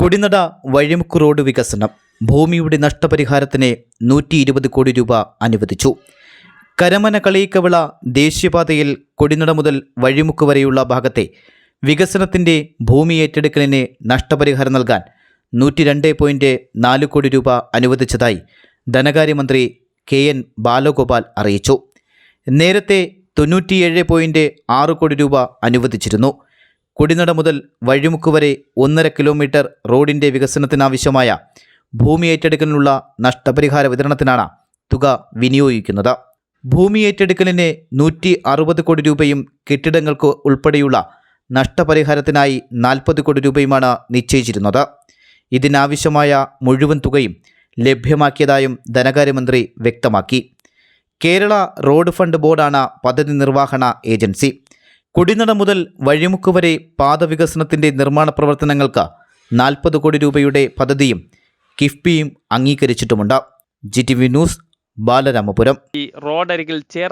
Kodinada Vazhimukku road വികസനം ഭൂമിയുടെ നഷ്ടപരിഹാരത്തിന് നൂറ്റി ഇരുപത് കോടി രൂപ അനുവദിച്ചു. കരമന കളിയിക്കവിള ദേശീയപാതയിൽ കൊടിനട മുതൽ വഴിമുക്ക് വരെയുള്ള ഭാഗത്തെ വികസനത്തിന്റെ ഭൂമി ഏറ്റെടുക്കലിന് നഷ്ടപരിഹാരം നൽകാൻ നൂറ്റി രണ്ട് പോയിന്റ് നാല് കോടി രൂപ അനുവദിച്ചതായി ധനകാര്യമന്ത്രി കെ എൻ ബാലഗോപാൽ അറിയിച്ചു. നേരത്തെ തൊണ്ണൂറ്റിയേഴ് പോയിന്റ് ആറ് കോടി രൂപ അനുവദിച്ചിരുന്നു. കൊടിനട മുതൽ വഴിമുക്ക് വരെ ഒന്നര കിലോമീറ്റർ റോഡിന്റെ വികസനത്തിനാവശ്യമായ ഭൂമി ഏറ്റെടുക്കലിനുള്ള നഷ്ടപരിഹാര വിതരണത്തിനാണ് തുക വിനിയോഗിക്കുന്നത്. ഭൂമി ഏറ്റെടുക്കലിന് നൂറ്റി അറുപത് കോടി രൂപയും കെട്ടിടങ്ങൾക്ക് ഉൾപ്പെടെയുള്ള നഷ്ടപരിഹാരത്തിനായി നാൽപ്പത് കോടി രൂപയുമാണ് നിശ്ചയിച്ചിരുന്നത്. ഇതിനാവശ്യമായ മുഴുവൻ തുകയും ലഭ്യമാക്കിയതായും ധനകാര്യമന്ത്രി വ്യക്തമാക്കി. കേരള റോഡ് ഫണ്ട് ബോർഡാണ് പദ്ധതി നിർവഹണ ഏജൻസി. കുടിനട മുതൽ വഴിമുക്ക് വരെ പാത വികസനത്തിന്റെ നിർമ്മാണ പ്രവർത്തനങ്ങൾക്ക് നാൽപ്പത് കോടി രൂപയുടെ പദ്ധതിയും കിഫ്ബിയും അംഗീകരിച്ചിട്ടുമുണ്ട്. G T V news Balaramapuram. ഈ റോഡരികിൽ ചേർ